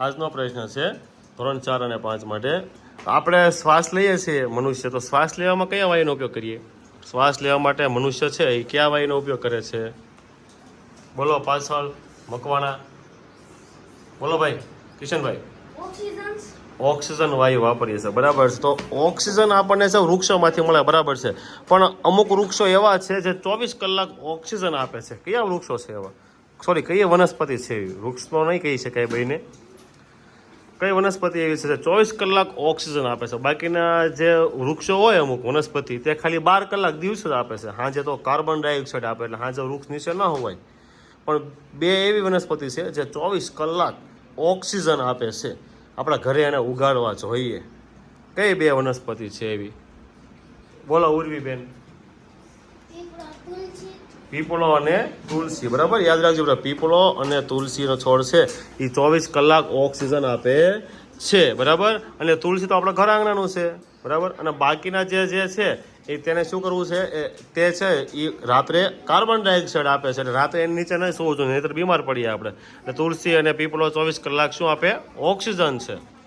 આજનો પ્રશ્ન છે ધોરણ ચાર અને પાંચ માટે. આપણે શ્વાસ લઈએ છીએ મનુષ્ય તો શ્વાસ લેવામાં કયા વાયુનો ઉપયોગ કરીએ? શ્વાસ લેવા માટે મનુષ્ય છે એ કયા વાયુનો ઉપયોગ કરે છે? બોલો પાછળ મકવાણા. બોલો ભાઈ કિશનભાઈ. ઓક્સિજન. વાયુ વાપરીએ છીએ બરાબર છે. તો ઓક્સિજન આપણને છે વૃક્ષોમાંથી મળે બરાબર છે. પણ અમુક વૃક્ષો એવા છે જે ચોવીસ કલાક ઓક્સિજન આપે છે. કયા વૃક્ષો છે એવા? સોરી કઈ વનસ્પતિ છે એવી? વૃક્ષ તો નહીં કહી શકાય ભાઈને. કઈ વનસ્પતિ એવી છે? ચોવીસ કલાક ઓક્સિજન આપે છે. બાકીના જે વૃક્ષો હોય અમુક વનસ્પતિ, તે ખાલી બાર કલાક દિવસ જ આપે છે. હાજે તો કાર્બન ડાયોક્સાઇડ આપે એટલે હાજે વૃક્ષ નીચે ન હોય પણ બે એવી વનસ્પતિ છે જે ચોવીસ કલાક ઓક્સિજન આપે છે. આપણા ઘરે એને ઉગાડવા જોઈએ. કઈ બે વનસ્પતિ છે એવી? બોલો, ઉર્વીબેન. પીપળા અને તુલસી, બરાબર? યાદ રાખજો બધા, પીપળો અને તુલસીનો છોડ છે. એ ચોવીસ કલાક ઓક્સિજન આપે છે, બરાબર? અને તુલસી તો આપણા ઘર આંગણાનું છે, બરાબર? અને બાકીના જે જે છે, એ તેને શું કરવું છે? એ તે છે એ રાત્રે કાર્બન ડાયોક્સાઇડ આપે છે અને રાત્રે એની નીચે નહીં સૂવું જોઈએ, નહીંતર બીમાર પડીએ આપણે. એટલે તુલસી અને પીપળો ચોવીસ કલાક શું આપે? ઓક્સિજન છે.